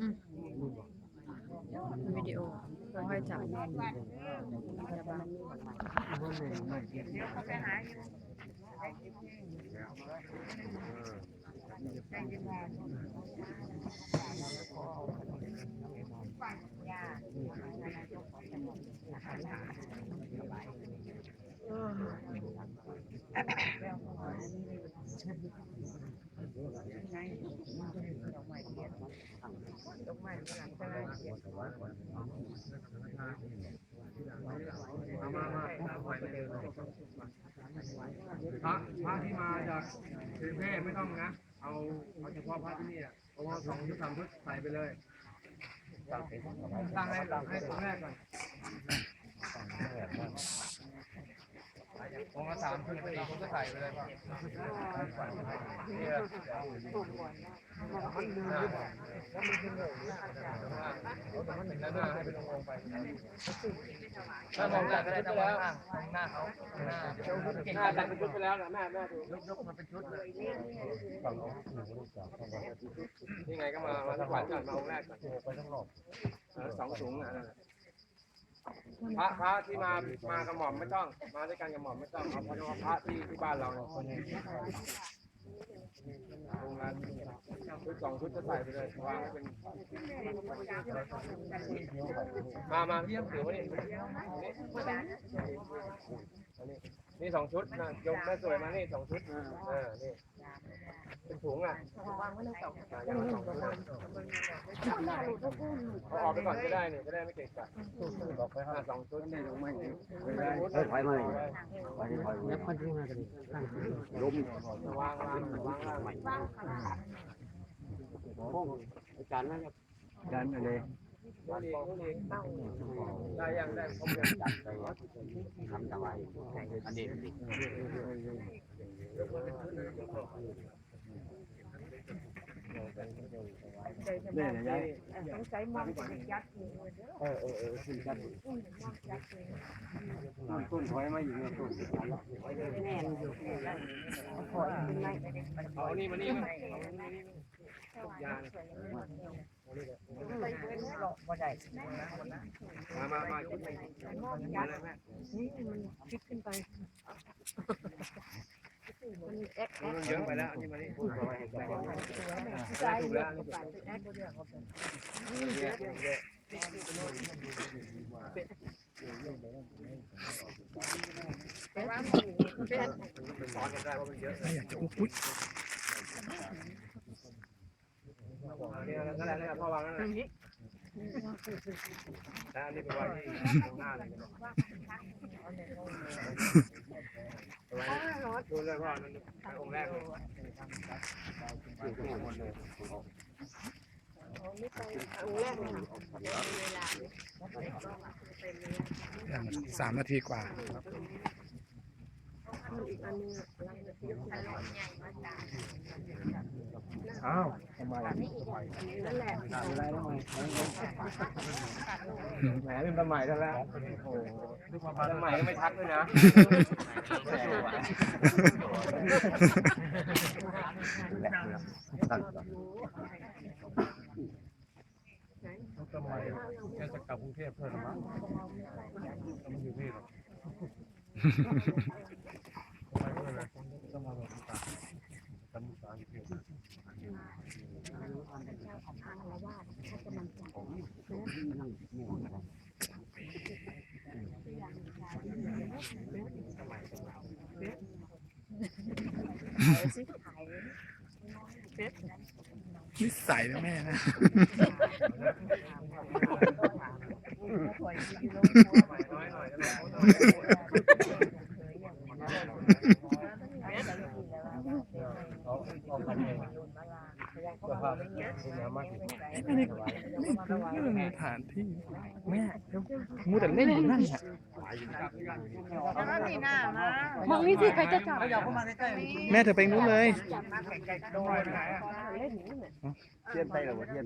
อืมวิดีโอเขาให้จับพยาบาล มาพระพระที่มาจากกรุงเทพไม่ต้องนะ เอาเอาเฉพาะพระที่นี่อะเพราะว่าสองชุดสามชุดใส่ไปเลยตั้งให้ตั้งให้ตรงแรกก่อน องค์ละสามชุดสี่ชุดก็ใส่ไปเลยป่ะเนี่ยมันดึงขึ้นแล้วมันขึ้นเลยแล้วมันถึงหน้าให้เป็นองค์ไปถ้ามองหน้าก็ได้นะว่ามองหน้าเขาหน้าหน้าแต่งเป็นชุดไปแล้วนะแม่แม่ดูยกยกมันเป็นชุดเลยนี่ไงก็มามาถวายก่อนมาองแรกก่อนไปทั้งรอบสองถุงอะนั่นแหละ พระพระที่มามากระหม่อมไม่ต้อง มาด้วยกันกระหม่อมไม่ต้องเอาเฉพาะพระที่ที่บ้านเราเนี่ยองค์ละชุดสองชุดจะใส่ไปเลยวางให้เป็นมามาพี่ยังถือว่านี่ นี่สองชุดนะยกแม่สวยมานี่สองชุดเออนี่เป็นถุงอะวางไว้ในสองอย่างละสองชุดเอาออกไปก่อนก็ได้นี่จะได้ไม่เกะกะบอกไปห้าสองชุดนี่ลงไม่เฮ้ยถอยมาเลยแล้วคนที่มากันล้มวางวางวางวางอาจารย์นะครับอาจารย์อะไร ได้ยังได้ครบยังจัดไปทำอะไรอันนี้เนี่ยนะยายต้องใช้มองยัดอยู่เออเออเออขึ้นกันต้นถอยมาอยู่เนี่ยต้นแน่นอยู่ขอเป็นไรเอานี่มานี่มา เอายามามามาคิดมาเลยแม่นี่มันพลิกขึ้นไปมันแอ๊กมันเยอะไปแล้วนี่มานี่ถูกใจแล้วแอ๊กสอนกันได้ว่ามันเยอะอยากจะอุ้ย นี่แล้วก็แล้วพ่อวางนั่นแหละแล้วอันนี้ไปวางที่หน้าเลยดูเลยพ่อนั่นองค์แรกเลยสามนาทีกว่าอ้าวทำไมนั่นแหละอะไรทำไมแหมเป็นตะใหม่ซะแล้วโอ้ตะใหม่ก็ไม่ทักด้วยนะทำไมแกจะกลับกรุงเทพเพื่อนมั้งมันอยู่นี่หรอต้องมาแบบตาตำตาเที่ยว นิสัยนะแม่นะใหม่น้อยหน่อยแล้วเขาเอาไปเองสภาพคุณน้ำมาก ไม่ได้ไม่พูดเรื่องสถานที่แม่มูแต่เล่นอยู่นั่นแหละแล้วก็สีหน้ามามองนี่สิใครจะจับอยากเข้ามาใกล้แม่เธอไปนู้นเลยๆโดนไปหนอะเล่นอย่าเนี่ยเทียนไปหรอวะเทียน